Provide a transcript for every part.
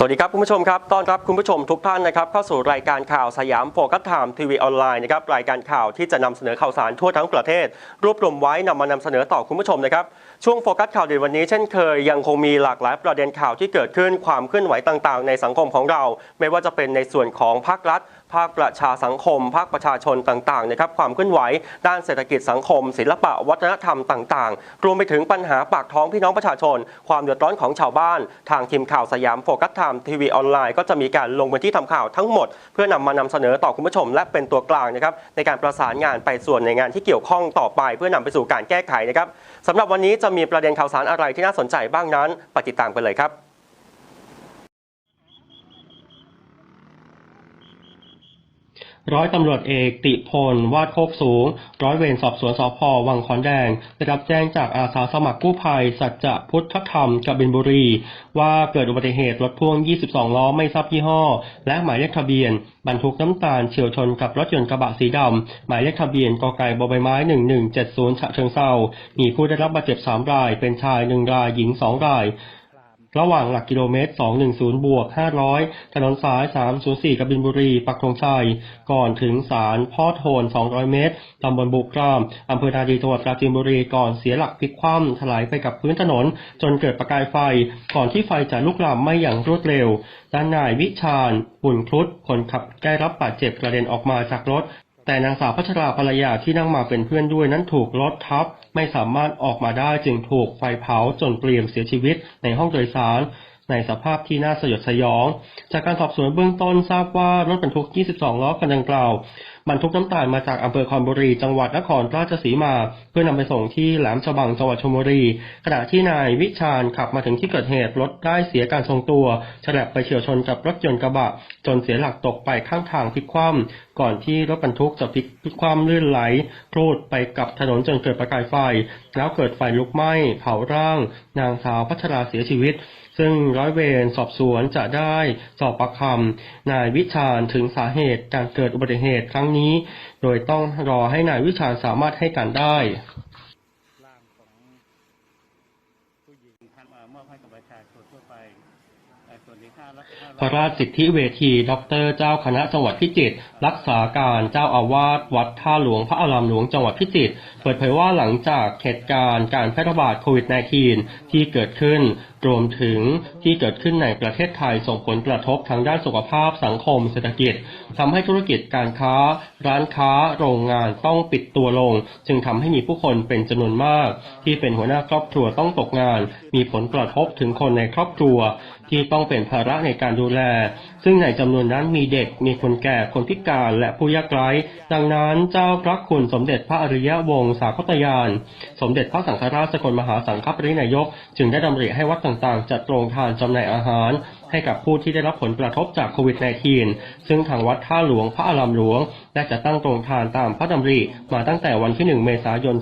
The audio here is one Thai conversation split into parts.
สวัสดีครับคุณผู้ชมครับต้อนรับคุณผู้ชมทุกท่านนะครับเข้าสู่รายการข่าวสยามโฟกัสไทม์ทีวีออนไลน์นะครับรายการข่าวที่จะนำเสนอข่าวสารทั่วทั้งประเทศ รวบรวมไว้นำมานำเสนอต่อคุณผู้ชมนะครับช่วงโฟกัสข่าวเด่นวันนี้เช่นเคยยังคงมีหลากหลายประเด็นข่าวที่เกิดขึ้นความเคลื่อนไหวต่างๆ ในสังคมของเรา ไม่ว่าจะเป็นในส่วนของภาครัฐ ภาคประชาสังคม ภาคประชาชนต่างๆนะครับความเคลื่อนไหวด้านเศรษฐกิจสังคม ศิลปะวัฒนธรรมต่างๆ รวมไปถึงปัญหาปากท้องพี่น้องประชาชน ความเดือดร้อนของชาวบ้าน ทางทีมข่าวสยามโฟกัสไทม์ทีวีออนไลน์ก็จะมีการลงพื้นที่ทำข่าวทั้งหมด เพื่อนำมานำเสนอต่อคุณผู้ชม และเป็นตัวกลางนะครับในการประสานงานไปส่วนในงานที่เกี่ยวข้องต่อไป เพื่อนำไปสู่การแก้ไขนะครับสำหรับวันนี้จะมีประเด็นข่าวสารอะไรที่น่าสนใจบ้างนั้นไปติดตามกันเลยครับ ร้อยตำรวจเอกติพล วาดโคกสูง ร้อยเวรสอบสวนสพวังขอนแดง ได้รับแจ้งจากอาสาสมัครกู้ภัย สัจจะพุทธธรรมกบินบุรี ว่าเกิดอุบัติเหตุรถพ่วง 22 ล้อไม่ทราบยี่ห้อ และหมายเลขทะเบียน บรรทุกน้ำตาลเฉียวชนกับรถยนต์กระบะสีดำ หมายเลขทะเบียนกไก่บใบไม้ 1170 ฉะเชิงเซามีผู้ได้รับบาดเจ็บ 3 ราย เป็นชาย 1 ราย หญิง 2 ราย ระหว่างหลักกิโลเมตร 210 บวก 500 ถนนสาย 304กบินบุรี ปักธงชัย ก่อนถึงศาลพ่อโทน 200 เมตร ตำบลบุกราม อำเภอนาดีจังหวัดปราจีนบุรี ก่อนเสียหลักพลิกคว่ำถลายไปกับพื้นถนน จนเกิดประกายไฟ ก่อนที่ไฟจะลุกลามไหม้อย่างรวดเร็ว ด้านนายวิชาญ บุญครุฑคนขับได้รับบาดเจ็บกระเด็นออกมาจากรถ แต่นางสาวพัชราภรรยาที่นั่งมาเป็นเพื่อนด้วยนั้นถูกรถทับ ไม่สามารถออกมาได้จึงถูกไฟเผาจนเปลี่ยมเสียชีวิตในห้องโดยสาร ในสภาพที่น่าสยดสยอง จากการสอบสวนเบื้องต้นทราบว่ารถบรรทุก 22 ล้อคันดังกล่าวบรรทุกน้ำตาลมาจากอำเภอคอนบุรี จังหวัดนครราชสีมา เพื่อนำไปส่งที่แหลมฉบังจังหวัดชลบุรี ขณะที่นายวิชาญขับมาถึงที่เกิดเหตุรถได้เสียการทรงตัวฉลับไปเฉียวชนกับรถยนต์กระบะ จนเสียหลักตกไปข้างทางพลิกคว่ำก่อนที่รถบรรทุกจะพลิกคว่ำลื่นไหลครูดไปกับถนนจนเกิดประกายไฟ แล้วเกิดไฟลุกไหม้เผาร่าง นางสาวพัชราเสียชีวิต ซึ่งร้อยเวรสอบสวนจะได้สอบปากคำนายวิชาญถึงสาเหตุการเกิดอุบัติเหตุครั้งนี้ โดยต้องรอให้นายวิชาญสามารถให้การได้ ร่างของผู้หญิงท่านมามอบให้กับประชาชนทั่วไปเอ่อส่วนที่ค่ารักษา พระราชสิทธิเวทีดรเจ้าคณะจังหวัดพิจิตรรักษาการเจ้าอาวาสวัดท่าหลวงพระอารามหลวงจังหวัดพิจิตรเปิดเผยว่าหลังจากเหตุการณ์การแพร่ระบาดโควิด -19 ที่เกิดขึ้น รวมถึงที่เกิดขึ้นในประเทศไทยส่งผลกระทบทางด้านสุขภาพสังคมเศรษฐกิจทำให้ธุรกิจการค้า ร้านค้า โรงงานต้องปิดตัวลง จึงทำให้มีผู้คนเป็นจำนวนมาก ที่เป็นหัวหน้าครอบครัวต้องตกงาน มีผลกระทบถึงคนในครอบครัว ที่ต้องเป็นภาระในการดูแลซึ่งในจำนวนนั้นมีเด็ก มีคนแก่ คนพิการและผู้ยากไร้ ดังนั้นเจ้าพระคุณสมเด็จพระอริยวงศาคตยาน สมเด็จพระสังฆราชสกลมหาสังฆปรินายก จึงได้ดำริให้วัดต่างๆ จัดโรงทานจำหน่ายอาหาร ให้กับผู้ที่ได้รับผลกระทบจากโควิด -19 ซึ่งทางวัดท่าหลวงพระอารามหลวงได้จัดตั้งโรงทานตามพระดำริมาตั้งแต่วันที่ 1 เมษายน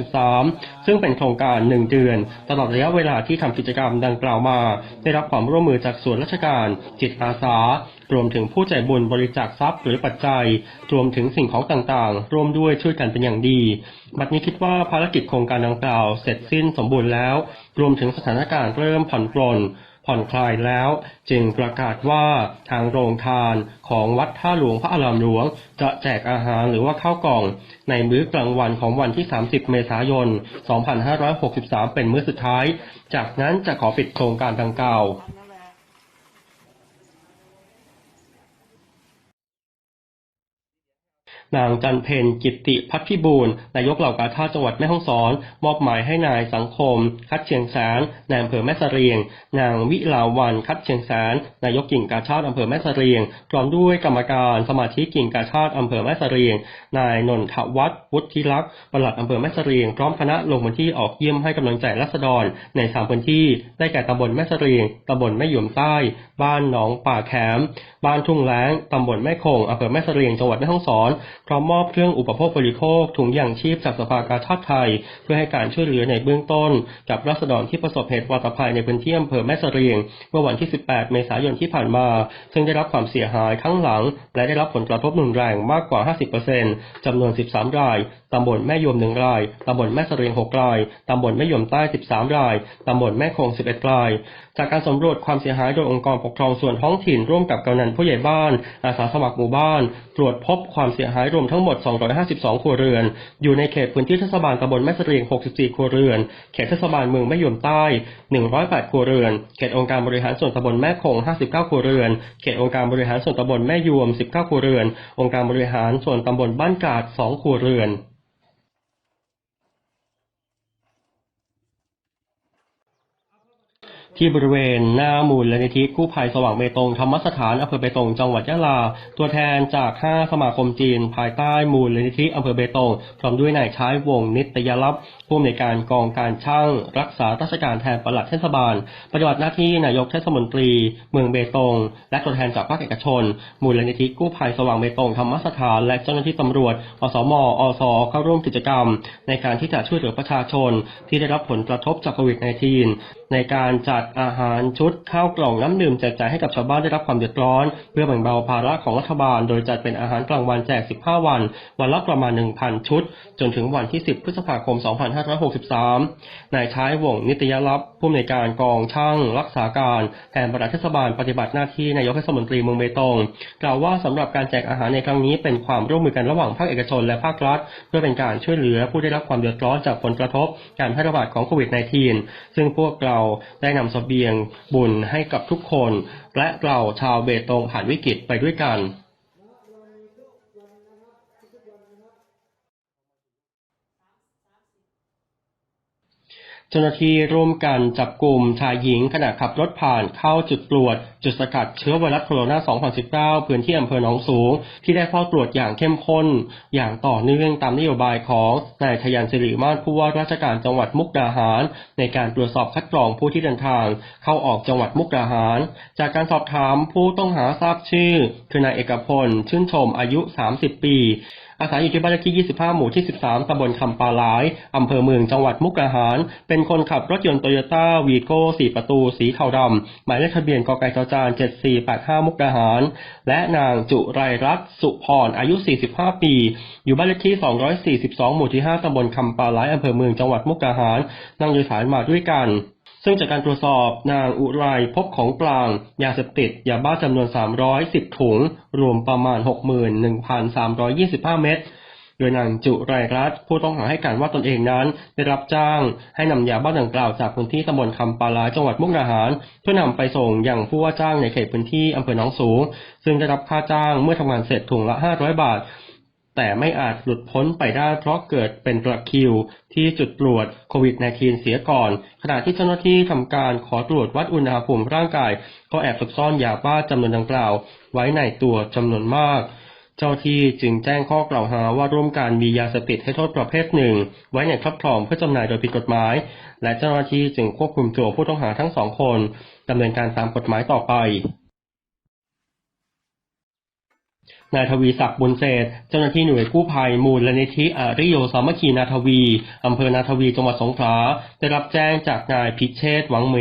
2563 ซึ่งเป็นโครงการ 1 เดือน ตลอดระยะเวลาที่ทำกิจกรรมดังกล่าวมา ได้รับความร่วมมือจากส่วนราชการจิตอาสารวมถึงผู้ใจบุญบริจาคทรัพย์หรือปัจจัย รวมถึงสิ่งของต่างๆ ร่วมด้วยช่วยกันเป็นอย่างดี บัดนี้คิดว่าภารกิจโครงการดังกล่าว เสร็จสิ้นสมบูรณ์แล้ว รวมถึงสถานการณ์เริ่มผ่อนปลนผ่อนคลายแล้ว จึงประกาศว่าทางโรงทานของวัดท่าหลวงพระอารามหลวง จะแจกอาหารหรือว่าข้าวกล่อง ในมื้อกลางวันของวันที่ 30 เมษายน 2563 เป็นมื้อสุดท้าย จากนั้นจะขอปิดโครงการดังกล่าว นางจันเพนกิตติพัฒพิบูลนายกเหล่ากาชาติจังหวัดแม่ฮ่องสอน มอบหมายให้นายสังคม คัดเชียงแสนนายอำเภอแม่เสรียง นางวิลาวันคัดเชียงแสนนายกกิ่งกาชาติอำเภอแม่เสรียงพร้อมด้วยกรรมการสมาชิกกิ่งกาชาติอำเภอแม่เสรียง นายนนทวัฒน์วุฒิลักษ์ปลัดอำเภอแม่เสรียง พร้อมคณะลงพื้นที่ออกเยี่ยมให้กำลังใจรัษฎรในสามพื้นที่ได้แก่ตำบลแม่เสรียงตำบลแม่หยุมใต้ บ้านหนองป่าแขมบ้านทุ่งแล้งตำบลแม่คงอำเภอแม่เสรียงจังหวัดแม่ฮ่องสอน พร้อมมอบเครื่องอุปโภคบริโภคถุงยางชีพจากสภากาชาติไทย เพื่อให้การช่วยเหลือในเบื้องต้น กับรัษฎรที่ประสบเหตุวาตภัยในพื้นที่อำเภอแม่เสรียง เมื่อวันที่ 18 เมษายนที่ผ่านมา ซึ่งได้รับความเสียหายทั้งหลัง และได้รับผลกระทบรุนแรงมากกว่า 50%จำนวน 13 ราย ตำบลแม่ยมหนึ่งราย ตำบลแม่เสรียงหกราย ตำบลแม่ยมใต้13ราย ตำบลแม่คง11ราย จากการสำรวจความเสียหายโดยองค์กรปกครองส่วนท้องถิ่นร่วมกับกำนันผู้ใหญ่บ้าน อาสาสมัครหมู่บ้าน ตรวจพบความเสียหายรวมทั้งหมด 252 ครัวเรือน อยู่ในเขตพื้นที่เทศบาลตำบลแม่เสรียง 64 ครัวเรือน เขตเทศบาลเมืองแม่ยมใต้ 108 ครัวเรือน เขตองค์การบริหารส่วนตำบลแม่คง 59 ครัวเรือน เขตองค์การบริหารส่วนตำบลแม่ยวม 19 ครัวเรือน องค์การบริหารส่วนตำบลบ้านกาด 2 ครัวเรือน ที่บริเวณหน้ามูลลนิธิกู้ภัยสว่างเบตงธรรมสถานอำเภอเบตงจังหวัดยะลา ตัวแทนจาก 5 สมาคมจีน ภายใต้มูลลนิธิอำเภอเบตงพร้อมด้วยนายช้ายวงนิตยลับผู้อำนวยการกองการช่าง รักษาราชการแทนปลัดเทศบาล ปฏิบัติหน้าที่นายกเทศมนตรี เมืองเบตง และตัวแทนจากภาคเอกชน มูลนิธิกู้ภัยสว่างเบตงธรรมสถานและเจ้าหน้าที่ตำรวจอสมอสเข้าร่วมกิจกรรม ในการที่จะช่วยเหลือประชาชนที่ได้รับผลกระทบจากโควิด -19 ในการจัดอาหารชุดข้าวกล่องน้ำดื่มแจกจ่ายให้กับชาวบ้านได้รับความเดือดร้อน เพื่อแบ่งเบาภาระของรัฐบาล โดยจัดเป็นอาหารกลางวันแจก 15 วัน วันละประมาณ 1,000 ชุด จนถึงวันที่ 10 พฤษภาคม 2563 นายท้ายวงศ์นิตยลับผู้อำนวยการกองช่างรักษาการแทนปลัดเทศบาลปฏิบัติหน้าที่นายกเทศมนตรีเมืองเบตงกล่าวว่าสำหรับการแจกอาหารในครั้งนี้เป็นความร่วมมือกันระหว่างภาคเอกชนและภาครัฐ เพื่อเป็นการช่วยเหลือผู้ได้รับความเดือดร้อนจากผลกระทบ การแพร่ระบาดของโควิด -19 ซึ่งพวกเราได้นสเสบียงบุญให้กับทุกคน และเราชาวเบตงผ่านวิกฤตไปด้วยกัน เจ้าหน้าที่ร่วมกันจับกลุ่มชายหญิงขณะขับรถผ่านเข้าจุดตรวจ จุดสกัดเชื้อไวรัสโคโรนา 2019 พื้นที่อำเภอหนองสูง ที่ได้เฝ้าตรวจอย่างเข้มข้น อย่างต่อเนื่องตามนโยบายของนายทยันสิริมาศผู้ว่าราชการจังหวัดมุกดาหาร ในการตรวจสอบคัดกรองผู้ที่เดินทาง เข้าออกจังหวัดมุกดาหาร จากการสอบถามผู้ต้องหาทราบชื่อ คือนายเอกพลชื่นชมอายุ 30 ปีอาศัยอยู่ที่บ้านเลขที่ 25 หมู่ที่ 13 ตำบลคำปาหลาย อำเภอเมืองจังหวัดมุกดาหาร เป็นคนขับรถยนต์โตโยต้าวีโก้ 4 ประตู สีเทาดำ หมายเลขทะเบียนกไก่จจาน 7485 มุกดาหาร และนางจุไรรัตน์สุพร อายุ 45 ปี อยู่บ้านเลขที่ 242 หมู่ที่ 5 ตำบลคำปาหลาย อำเภอเมืองจังหวัดมุกดาหาร นั่งโดยสารมาด้วยกัน ซึ่งจากการตรวจสอบนางอุไรพบของกลาง ยาเสพติดยาบ้าจำนวน 310 ถุง รวมประมาณ 61,325 เม็ดโดยนางจุไรรัตผู้ต้องหาให้การว่าตนเองนั้น ได้รับจ้างให้นำยาบ้าดังกล่าวจากพื้นที่ตำบลคำปาลาจังหวัดมุกดาหาร เพื่อนำไปส่งอย่างผู้ว่าจ้างในเขตพื้นที่อำเภอหนองสูง ซึ่งได้รับค่าจ้างเมื่อทำงานเสร็จถุงละ 500 บาท แต่ไม่อาจหลุดพ้นไปได้เพราะเกิดเป็นตระคิวที่จุดตรวจโควิด -19 เสียก่อน ขณะที่เจ้าหน้าที่ทำการขอตรวจวัดอุณหภูมิร่างกาย ก็แอบซุกซ่อนยาบ้าจำนวนดังกล่าว ไว้ในตัวจำนวนมาก เจ้าที่จึงแจ้งข้อกล่าวหาว่าร่วมกันมียาเสพติดให้โทษประเภทหนึ่ง ไว้ในครอบครองเพื่อจำหน่ายโดยผิดกฎหมาย และเจ้าหน้าที่จึงควบคุมตัวผู้ต้องหาทั้งสองคนดำเนินการตามกฎหมายต่อไป นายทวีศักดิ์บุญเศษ เจ้าหน้าที่หน่วยกู้ภัยมูลนิธิอาริโยสามัคคีนาทวี อำเภอนาทวีจังหวัดสงขลาได้รับแจ้งจากนายพิเชษหวังเหม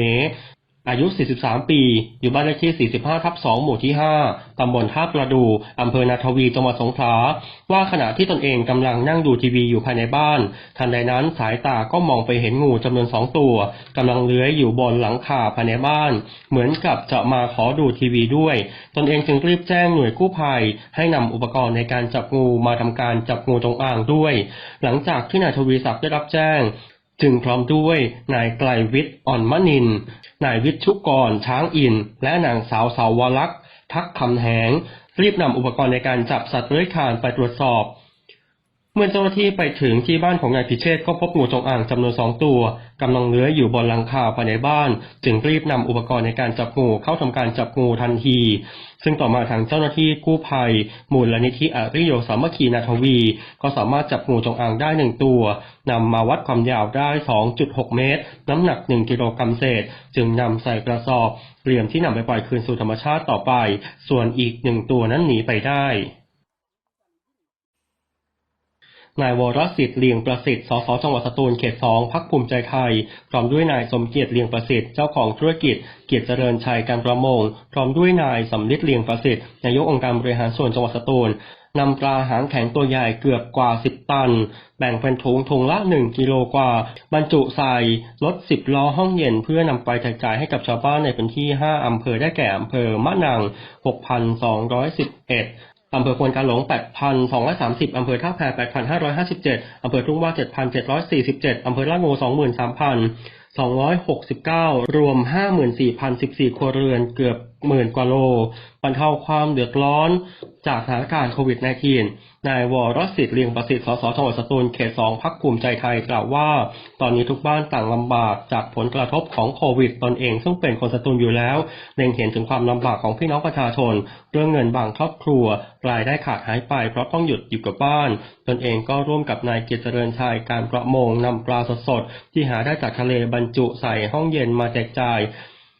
อายุ 43 ปี อยู่บ้านเลขที่ 45 ทับ 2 หมู่ที่ 5 ตำบลท่าประดู อำเภอนาทวี จังหวัดสงขลา ว่าขณะที่ตนเองกำลังนั่งดูทีวีอยู่ภายในบ้าน ทันใดนั้นสายตาก็มองไปเห็นงูจำนวน 2 ตัวกำลังเลื้อยอยู่บนหลังคาภายในบ้าน เหมือนกับจะมาขอดูทีวีด้วย ตนเองจึงรีบแจ้งหน่วยกู้ภัย ให้นำอุปกรณ์ในการจับงูมาทำการจับงูจงอางด้วย หลังจากที่นายทวีศักดิ์ได้รับแจ้ง จึงพร้อมด้วยนายไกลวิทย์อ่อนมนิน นายวิทย์ชุกร ช้างอิน และนางสาวสาวลักษ์ทักคำแหง รีบนำอุปกรณ์ในการจับสัตว์เลื้อยคลานไปตรวจสอบ เมื่อเจ้าหน้าที่ไปถึงที่บ้านของนายพิเชษก็พบงูจงอางจำนวนสองตัวกำลังเลื้อยอยู่บนหลังคาภายในบ้าน จึงรีบนำอุปกรณ์ในการจับงูเข้าทำการจับงูทันที ซึ่งต่อมาทางเจ้าหน้าที่กู้ภัย มูลลนิธิอริโยสามัคคีนาทวี ก็สามารถจับงูจงอางได้หนึ่งตัวนำมาวัดความยาวได้ 2.6 เมตร น้ำหนัก 1 กิโลกรัมเศษ จึงนำใส่กระสอบ เตรียมที่นำไปปล่อยคืนสู่ธรรมชาติต่อไป ส่วนอีกหนึ่งตัวนั้นหนีไปได้ นายวรสิทธิ์เลียงประสิทธิ์ สสจังหวัดสตูลเขตสองพักภูมิใจไทย พร้อมด้วยนายสมเกียรติเลียงประสิทธิ์ เจ้าของธุรกิจ เกียรติเจริญชัยการประมง พร้อมด้วยนายสำลิดเลียงประสิทธิ์ นายกองค์การบริหารส่วนจังหวัดสตูลนำปลาหางแข็งตัวใหญ่เกือบกว่า 10 ตัน แบ่งเป็นถุงถุงละ 1 กิโลกว่า บรรจุใส่รถ 10 ล้อห้องเย็นเพื่อนำไปแจกจ่ายให้กับชาวบ้านในพื้นที่ 5 อำเภอได้แก่อำเภอมะนัง 6,211 อำเภอควนกาหลง 8,230 อำเภอท่าแพ 8,557 อำเภอทุ่งว่า 7,747 อำเภอละงู 23,269 รวม 54,014 ครัวเรือนเกือบ หมื่นกว่าโลบรรเทาความเดือดร้อนจากสถานการณ์โควิด -19 นายวรสิทธิ์เลียงประสิทธิ์สสจังหวัดสตูลเขต2พักภูมิใจไทยกล่าวว่า ตอนนี้ทุกบ้านต่างลำบากจากผลกระทบของโควิดตนเอง ซึ่งเป็นคนสตูลอยู่แล้วเล็งเห็นถึงความลำบากของพี่น้องประชาชน เรื่องเงินบางครอบครัวรายได้ขาดหายไป เพราะต้องหยุดอยู่กับบ้าน ตนเองก็ร่วมกับนายเกียรติเจริญชัยการประมงนำปลาสดๆที่หาได้จากทะเลบรรจุใส่ห้องเย็นมาแจกจ่าย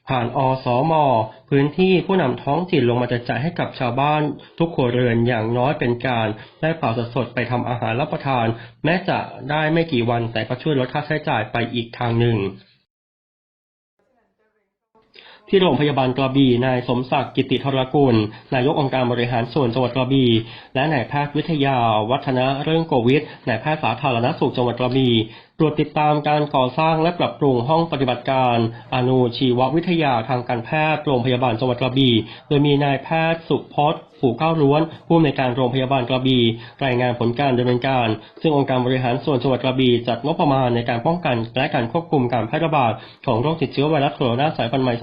ผ่านอสมพื้นที่ผู้นำท้องถิ่นลงมาจกจ่ายให้กับชาวบ้าน ทุกครัวเรือนอย่างน้อยเป็นการ ได้เปลาสดๆไปทำอาหารรับประทาน แม้จะได้ไม่กี่วันแต่ก็ช่วยลดค่าใช้จ่ายไปอีกทางหนึ่งที่โรงพยาบาลกระบี่ นายสมศักดิ์กิติธรกุล นายกองค์การบริหารส่วนจังหวัดกระบี่ และนายแพทย์วิทยา วัฒนะเรื่องโควิด นายแพทย์สาธารณสุขจังหวัดกระบี่ตรวจติดตามการก่อสร้างและปรับปรุงห้องปฏิบัติการอนุชีววิทยาทางการแพทย์โรงพยาบาลจังหวัดกระบี่ โดยมีนายแพทย์สุพจน์ผูก้าวล้วนผู้อำนวยการโรงพยาบาลกระบี่รายงานผลการดำเนินการ ซึ่งองค์การบริหารส่วนจังหวัดกระบี่จัดงบประมาณในการป้องกัน และการควบคุมการแพร่ระบาดของโรคติดเชื้อไวรัสโคโรนาสายพันธุ์ใหม่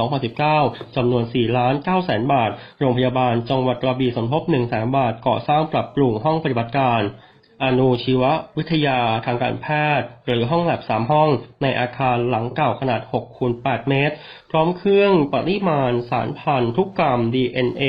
2019 จำนวน 4 ล้าน9แสนบาท โรงพยาบาลจังหวัดกระบี่สมทบ1แสนบาทก่อสร้างปรับปรุงห้องปฏิบัติการ อนุชีววิทยาทางการแพทย์ หรือห้องแลบ3ห้อง ในอาคารหลังเก่าขนาด6คูณ8เมตร พร้อมเครื่องปริมาณสารพันธุกรรม DNA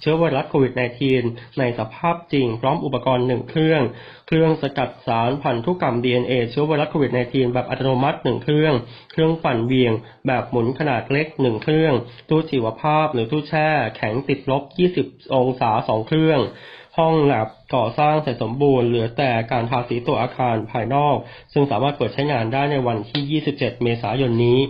เชื้อไวรัสโควิด -19 ในสภาพจริง พร้อมอุปกรณ์1เครื่อง เครื่องสกัดสารพันธุกรรม DNA เชื้อไวรัสโควิด -19 แบบอัตโนมัติ1เครื่อง เครื่องปั่นเวียง แบบหมุนขนาดเล็ก1เครื่อง ตู้ชีวภาพหรือตู้แช่แข็งติดลบ 20 องศา2เครื่อง ห้องแลบก่อสร้างเสร็จสมบูรณ์เหลือแต่การทาสีตัวอาคารภายนอก ซึ่งสามารถเปิดใช้งานได้ในวันที่ 27 เมษายนนี้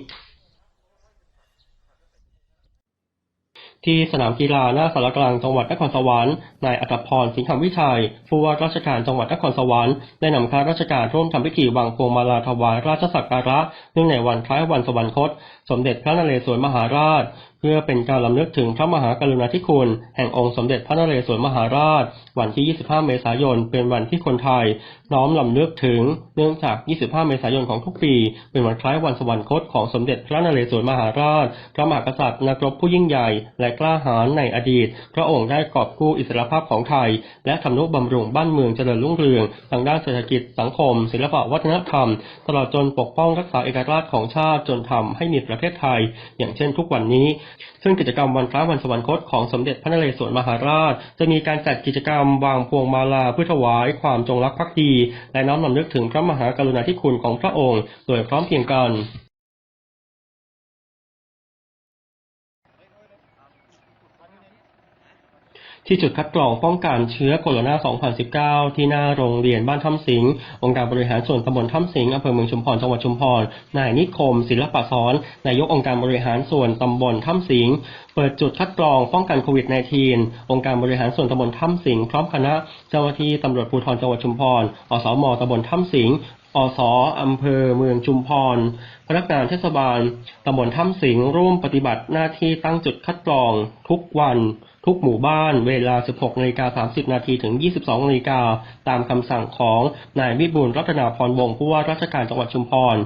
ที่สนามกีฬาหน้าสารกลางจังหวัดนครสวรรค์นายอัตพรสิงห์วิชัยผู้ว่าราชการจังหวัดนครสวรรค์ได้นำข้าราชการร่วมทำพิธีวางพวงมาลาถวายราชสักการะเนื่องในวันคล้ายวันสวรรคต สมเด็จพระนเรศวรมหาราช พื่อเป็นการลำลึกถึงพระมหากรุณาธิคุณ แห่งองค์สมเด็จพระนเรศวรมหาราช วันที่ 25 เมษายน เป็นวันที่คนไทย น้อมลำลึกถึง เนื่องจาก 25 เมษายนของทุกปี เป็นวันคล้ายวันสวรรคตของสมเด็จพระนเรศวรมหาราช พระมหากษัตริย์นักรบผู้ยิ่งใหญ่ และกล้าหาญในอดีต พระองค์ได้กอบกู้อิสรภาพของไทย และทำนุบำรุงบ้านเมืองเจริญรุ่งเรืองทางด้านเศรษฐกิจ สังคม ศิลปวัฒนธรรม ตลอดจนปกป้องรักษาเอกราชของชาติจนทำให้มีประเทศไทย อย่างเช่น ทุกวันนี้ซึ่งกิจกรรมวันคล้าวันสวรรคตของสมเด็จพระนเรศวรมหาราช จะมีการจัดกิจกรรมวางพวงมาลาเพื่อถวายความจงรักภักดี และน้อมนำนึกถึงพระมหากรุณาธิคุณของพระองค์ โดยพร้อมเพรียงกัน ที่จุดคัดกรองป้องกันเชื้อโคโรนา 2019 ที่หน้าโรงเรียนบ้านถ้ำสิงห์องค์การบริหารส่วนตำบลถ้ำสิงห์อำเภอเมืองชุมพรจังหวัดชุมพรนายนิคม ศิลปะซ้อนนายกองค์การบริหารส่วนตำบลถ้ำสิงห์เปิดจุดคัดกรองป้องกันโควิด -19 องค์การบริหารส่วนตำบลถ้ำสิงห์พร้อมคณะเจ้าหน้าที่ตำรวจภูธรจังหวัดชุมพรอสมตำบลถ้ำสิงห์ อสอำเภอเมืองชุมพร พนักงานเทศบาลตำบลถ้ำสิงร่วมปฏิบัติหน้าที่ตั้งจุดคัดกรอง ทุกวัน ทุกหมู่บ้าน เวลา 16นาฬิกา30 นาทีถึง 22นาฬิกาตามคำสั่งของนายวิบูลรัตนาพรวงศ์ผู้ว่าราชการจังหวัดชุมพร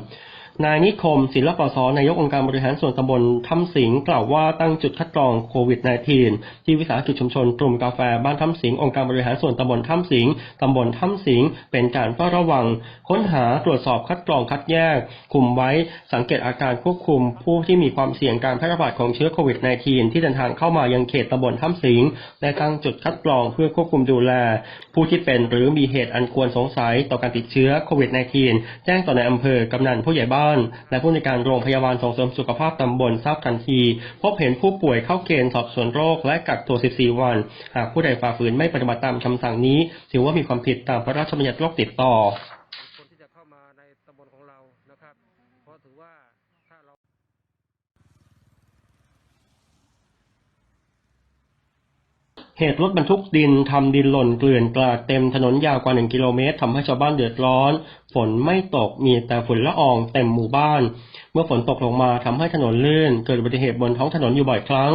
นายนิคมศิลปศนายกองค์การบริหารส่วนตำบลถ้ำสิงกล่าวว่าตั้งจุดคัดกรองโควิด -19 ที่วิสาหกิจชุมชนกลุ่มกาแฟบ้านถ้ำสิงองค์การบริหารส่วนตำบลถ้ำสิงตำบลถ้ำสิงเป็นการเฝ้าระวัง ค้นหาตรวจสอบคัดกรองคัดแยกคุมไว้สังเกตอาการควบคุม ผู้ที่มีความเสี่ยงการแพร่ระบาดของเชื้อโควิด -19 ที่เดินทางเข้ามายังเขตตำบลถ้ำสิงและตั้งจุดคัดกรองเพื่อควบคุมดูแล ผู้ที่เป็นหรือมีเหตุอันควรสงสัยต่อการติดเชื้อโควิด -19 แจ้งต่อในอำเภอกำนันผู้ใหญ่บ้านและผู้ในการโรงพยาบาลส่งเสริมสุขภาพตำบลทราบทันที พบเห็นผู้ป่วยเข้าเกณฑ์สอบสวนโรคและกักตัว 14 วัน หากผู้ใดฝ่าฝืนไม่ปฏิบัติตามคำสั่งนี้ ถือว่ามีความผิดตามพระราชบัญญัติโรคติดต่อ คนที่จะเข้ามาในตำบลของเรานะครับ เพราะถือว่าถ้าเรา เหตุรถบรรทุกดินทำดินหล่นเกลื่อนกลาดเต็มถนนยาวกว่า 1 กิโลเมตรทำให้ชาวบ้านเดือดร้อน ฝนไม่ตกมีแต่ฝุ่นละอองเต็มหมู่บ้าน เมื่อฝนตกลงมาทำให้ถนนลื่น เกิดอุบัติเหตุบนท้องถนนอยู่บ่อยครั้ง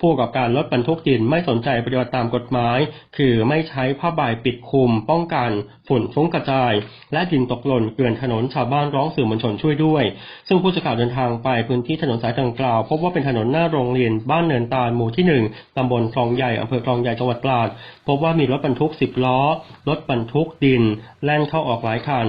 ผู้ประกอบการรถบรรทุกดินไม่สนใจปฏิบัติตามกฎหมาย คือไม่ใช้ผ้าใบปิดคลุม ป้องกัน ฝุ่นฟุ้งกระจาย และดินตกหล่นเกลื่อนถนนชาวบ้านร้องสื่อมวลชนช่วยด้วย ซึ่งผู้สื่อข่าวเดินทางไปพื้นที่ถนนสายดังกล่าว พบว่าเป็นถนนหน้าโรงเรียนบ้านเนินตาลหมู่ที่หนึ่งตำบลคลองใหญ่อำเภอคลองใหญ่จังหวัดตราดพบว่ามีรถบรรทุก 10 ล้อ รถบรรทุกดิน แล่นเข้าออกหลายคัน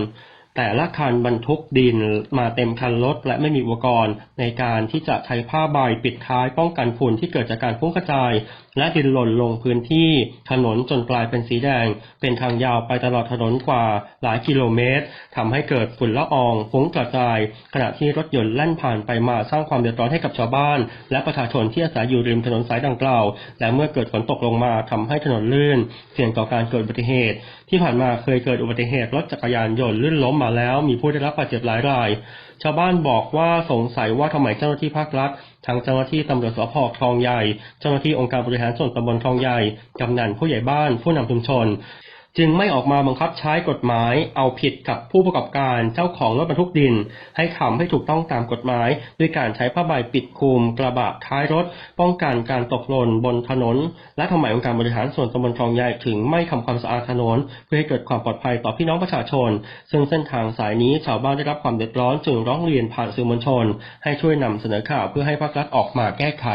แต่ละคันบรรทุกดินมาเต็มคันรถและไม่มีอุปกรณ์ในการที่จะใช้ผ้าใบปิดท้ายป้องกันฝุ่นที่เกิดจากการพุ่งกระจาย และดินหล่นลงพื้นที่ถนนจนกลายเป็นสีแดง เป็นทางยาวไปตลอดถนนกว่าหลายกิโลเมตรทำให้เกิดฝุ่นละอองฟุ้งกระจาย ขณะที่รถยนต์แล่นผ่านไปมาสร้างความเดือดร้อนให้กับชาวบ้าน และประชาชนที่อาศัยอยู่ริมถนนสายดังกล่าว และเมื่อเกิดฝนตกลงมาทำให้ถนนลื่น เสี่ยงต่อการเกิดอุบัติเหตุ ที่ผ่านมาเคยเกิดอุบัติเหตุรถจักรยานยนต์ลื่นล้มมาแล้ว มีผู้ได้รับบาดเจ็บหลายราย ชาวบ้านบอกว่าสงสัยว่าทำไมเจ้าหน้าที่ภาครัฐ ทั้งเจ้าหน้าที่ตำรวจสพคลองใหญ่ เจ้าหน้าที่องค์การบริหารส่วนตำบลคลองใหญ่ กำนันผู้ใหญ่บ้าน ผู้นำชุมชน จึงไม่ออกมาบังคับใช้กฎหมายเอาผิดกับผู้ประกอบการเจ้าของรถบรรทุกดิน ให้ทำให้ถูกต้องตามกฎหมาย ด้วยการใช้ผ้าใบปิดคลุมกระบะท้ายรถ ป้องกันการตกหล่นบนถนน และทำไมองค์การบริหารส่วนตำบลคลองใหญ่ถึงไม่ทำความสะอาดถนน เพื่อให้เกิดความปลอดภัยต่อพี่น้องประชาชน ซึ่งเส้นทางสายนี้ชาวบ้านได้รับความเดือดร้อนจึงร้องเรียนผ่านสื่อมวลชน ให้ช่วยนำเสนอข่าวเพื่อให้ภาครัฐออกมาแก้ไข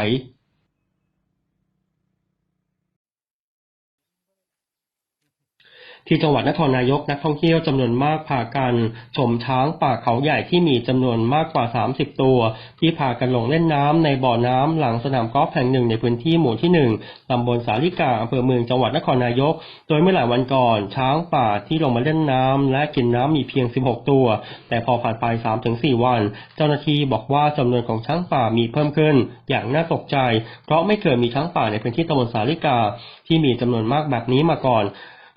ที่จังหวัดนครนายกนักท่องเที่ยวจำนวนมากพากันชมช้างป่าเขาใหญ่ที่มีจำนวนมากกว่า 30 ตัว ที่พากันลงเล่นน้ำในบ่อน้ำหลังสนามกอล์ฟแห่งหนึ่งในพื้นที่หมู่ที่ 1ตำบลสาลิกาอำเภอเมืองจังหวัดนครนายก โดยเมื่อหลายวันก่อน ช้างป่าที่ลงมาเล่นน้ำและกินน้ำมีเพียง 16 ตัว แต่พอผ่านไป 3-4 วัน เจ้าหน้าที่บอกว่าจำนวนของช้างป่ามีเพิ่มขึ้น อย่างน่าตกใจ เพราะไม่เคยมีช้างป่าในพื้นที่ตำบลสาลิกาที่มีจำนวนมากแบบนี้มาก่อน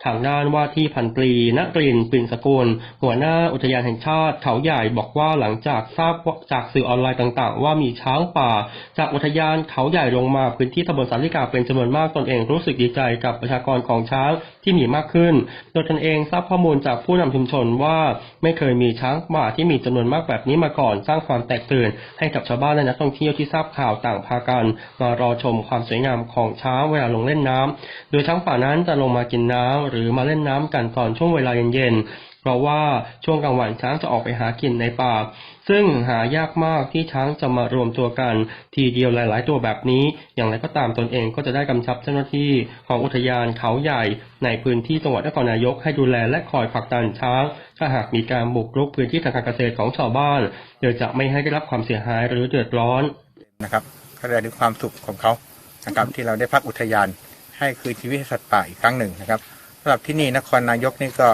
ทางด้านว่าที่พันตรีณกรินปิ่นสกุลหัวหน้าอุทยานแห่งชาติเขาใหญ่บอกว่าหลังจากทราบจากสื่อออนไลน์ต่าง ๆ ว่ามีช้างป่า จากอุทยานเขาใหญ่ลงมาพื้นที่ตำบลสาลิกาเป็นจำนวนมากตนเองรู้สึกดีใจกับประชากรของช้างที่มีมากขึ้น โดยตนเองทราบข้อมูลจากผู้นำชุมชนว่าไม่เคยมีช้างป่าที่มีจำนวนมากแบบนี้มาก่อน สร้างความแตกตื่นให้กับชาวบ้านและนักท่องเที่ยวที่ทราบข่าวต่างพากันมารอชมความสวยงามของช้างเวลาลงเล่นน้ำโดยช้างป่านั้นจะลงมากินน้ำหรือมาเล่นน้ำกันตอนช่วงเวลาเย็นๆ เพราะว่าช่วงกลางวันช้างจะออกไปหากินในป่า ซึ่งหายากมากที่ช้างจะมารวมตัวกัน ทีเดียวหลาย ๆ ตัวแบบนี้ อย่างไรก็ตามตนเองก็จะได้กำชับเจ้าหน้าที่ของอุทยานเขาใหญ่ ในพื้นที่จังหวัดนครนายกให้ดูแลและคอยผลักดันช้าง ถ้าหากมีการบุกรุกพื้นที่ทางการเกษตรของชาวบ้านโดยจะไม่ให้ได้รับความเสียหายหรือเดือดร้อนนะครับก็ได้ถึงความสุขของเขานะครับที่เราได้พักอุทยานให้คืนชีวิตสัตว์ป่าอีกครั้งหนึ่งนะครับำหรับที่นี่นครนายกนี่ก็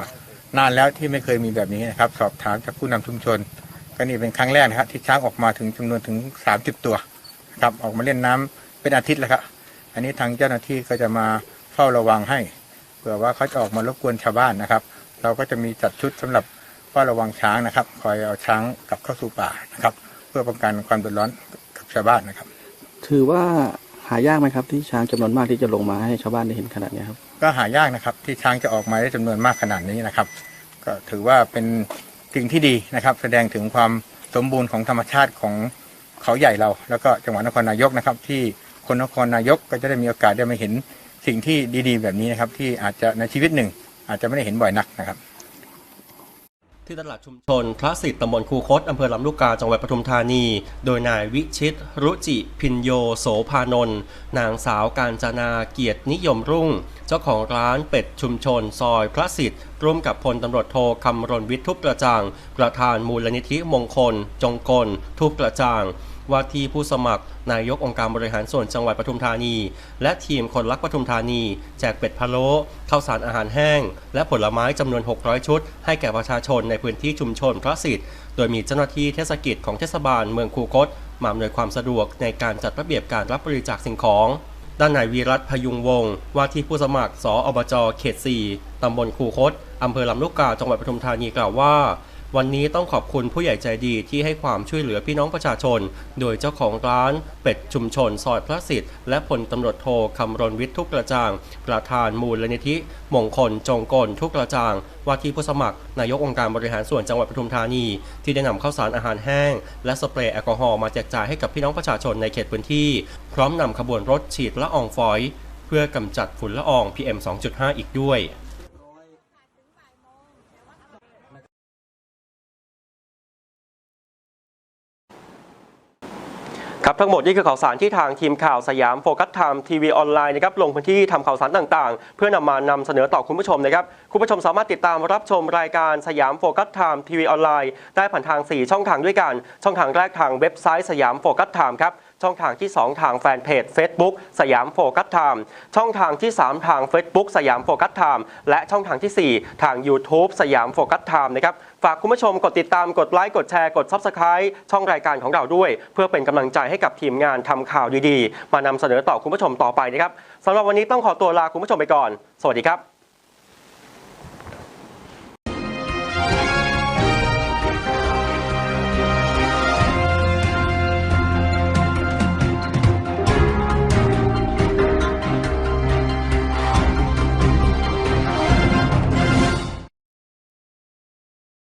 นานแล้วที่ไม่เคยมีแบบนี้นะครับ สอบถามจากผู้นำชุมชน ก็นี่เป็นครั้งแรกนะครับที่ช้างออกมาถึงจำนวนถึง 30 ตัวครับออกมาเล่นน้ำเป็นอาทิตย์แล้วครับอันนี้ทางเจ้าหน้าที่ก็จะมาเฝ้าระวังให้เผื่อว่าเขาจะออกมารบกวนชาวบ้านนะครับ เราก็จะมีจัดชุดสำหรับเฝ้าระวังช้างนะครับ คอยเอาช้างกลับเข้าสู่ป่านะครับ เพื่อป้องกันความเดือดร้อนกับชาวบ้านนะครับ ถือว่า หายากไหมครับที่ช้างจำนวนมากที่จะลงมาให้ชาวบ้านได้เห็นขนาดนี้ครับก็หายากนะครับที่ช้างจะออกมาได้จำนวนมากขนาดนี้นะครับ ก็ถือว่าเป็นสิ่งที่ดีนะครับ แสดงถึงความสมบูรณ์ของธรรมชาติของเขาใหญ่เรา แล้วก็จังหวัดนครนายกนะครับ ที่คนนครนายกก็จะได้มีโอกาสได้มาเห็นสิ่งที่ดีๆ แบบนี้นะครับ ที่อาจจะในชีวิตหนึ่ง อาจจะไม่ได้เห็นบ่อยนักนะครับ ที่ตลาดชุมชน พระสิทธิ์ตำบลคูคตอำเภอลำลูกกาจังหวัดปทุมธานี โดยนายวิชิต รุจิ พินโยโสภานนท์นางสาวการจนาเกียรตินิยมรุ่ง เจ้าของร้านเป็ดชุมชน ซอยพระสิทธิ์ร่วมกับพลตำรวจโทคำรณวิทย์ทุบกระจ่าง ประธานมูลนิธิมงคล จงกล ทุบกระจ่าง ว่าที่ผู้สมัครนายกองค์การบริหารส่วนจังหวัดปทุมธานี และทีมคนรักปทุมธานี แจกเป็ดพะโล้ข้าวสารอาหารแห้ง และผลไม้จำนวน 600 ชุด ให้แก่ประชาชนในพื้นที่ชุมชนพระสิทธิ์โดยมีเจ้าหน้าที่เทศกิจของเทศบาลเมืองคูคตมาอำนวยความสะดวกในการจัดระเบียบการรับบริจาคสิ่งของด้านนายวีรัตพยุงวงศ์ว่าที่ผู้สมัครสออบจเขต 4 ตำบลคูคต อำเภอลำลูกกา จังหวัดปทุมธานีกล่าวว่า วันนี้ต้องขอบคุณผู้ใหญ่ใจดีที่ให้ความช่วยเหลือพี่น้องประชาชน โดยเจ้าของร้านเป็ดชุมชนซอยพระสิทธิ์และพลตำรวจโทคำรณวิทย์ทุกกระจ่าง ประธานมูลนิธิ มงคลจงกลทุกกระจ่าง ว่าที่ผู้สมัคร นายกองค์การบริหารส่วนจังหวัดปทุมธานี ที่ได้นำข้าวสารอาหารแห้ง และสเปรย์แอลกอฮอล์มาแจกจ่ายให้กับพี่น้องประชาชนในเขตพื้นที่ พร้อมนำขบวนรถฉีดละอองฝอย เพื่อกำจัดฝุ่นละออง PM 2.5 อีกด้วย ครับทั้งหมดนี่คือข่าวสารที่ทางทีมข่าวสยามโฟกัสไทม์ทีวีออนไลน์นะครับลงพื้นที่ทำข่าวสารต่างๆ เพื่อนำมานำเสนอต่อคุณผู้ชมนะครับคุณผู้ชมสามารถติดตามรับชมรายการสยามโฟกัสไทม์ทีวีออนไลน์ได้ผ่านทาง 4 ช่องทางด้วยกัน ช่องทางแรกทางเว็บไซต์สยามโฟกัสไทม์ครับ ช่องทางที่ 2 ทางแฟนเพจ Facebook สยามโฟกัสไทม์ช่องทางที่ 3 ทาง Facebook สยามโฟกัสไทม์และช่องทางทีสี่ 4 ทาง YouTube สยามโฟกัสไทม์นะครับฝากคุณผู้ชมกดติดตามกดไลค์กดแชร์กด Subscribe ช่องรายการของเราด้วย เพื่อเป็นกำลังใจให้กับทีมงานทำข่าวดีๆ มานำเสนอต่อคุณผู้ชมต่อไปนะครับสำหรับวันนี้ต้องขอตัวลาคุณผู้ชมไปก่อน สวัสดีครับ